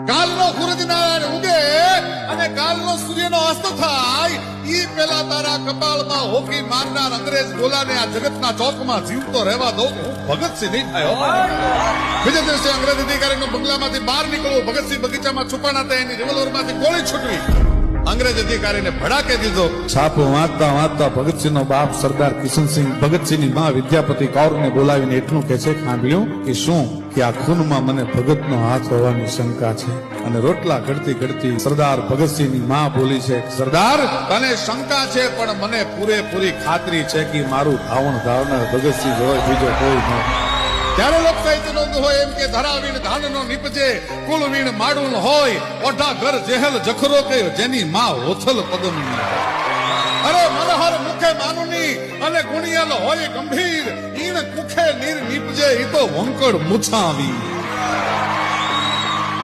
કાલનો સૂરજનારાયણ ઉગે અને કાલનો સૂર્યનો અસ્ત થાય, ઈ પેલા તારા કપાળમાં હોકી મારનાર અંગ્રેજ ગોલાને આ જગતના ચોકમાં જીવતો રહેવા દો ભગતસિંહ નહીં થાય. બીજા દિવસે અંગ્રેજ અધિકારીનો બંગલામાંથી બહાર નીકળવું, ભગતસિંહ બગીચામાં છુપાણા હતા એની રિવોલ્વરમાંથી ગોળી છૂટવી અંગ્રેજ અધિકારીને ભડાકે દીધો. છાપો વાંચતા વાંચતા ભગતસિંહ નો બાપ સરદાર કિશનસિંહ ભગતસિંહની માં વિદ્યાપતિ કૌરને બોલાવીને એટલું કે છે ખાંભ્યું કે શું? કે આ ખૂનમાં મને ભગતનો હાથ હોવાની શંકા છે. અને રોટલા ઘડતી ઘડતી સરદાર ભગતસિંહની માં બોલી છે, સરદાર, તને શંકા છે, પણ મને પૂરેપૂરી ખાતરી છે કે મારું ધાવણ ધાવનાર ભગતસિંહ હોય બીજો કોઈ નહીં ત્યારે લોક સાહિત્ય હોય એમ કે ધરાવીણ ધાનનો નીપજે, કુળવીણ માડુલ હોય ઓઢા ઘર જેહલ જખરો કયો જેની માં હોથલ પદમની અરે મનહર મુખે માનુની અને ગુણિયલ હોય ગંભીર, ઈણ કુખે નીર નીપજે, ઈ તો વંકડ મુછાવી.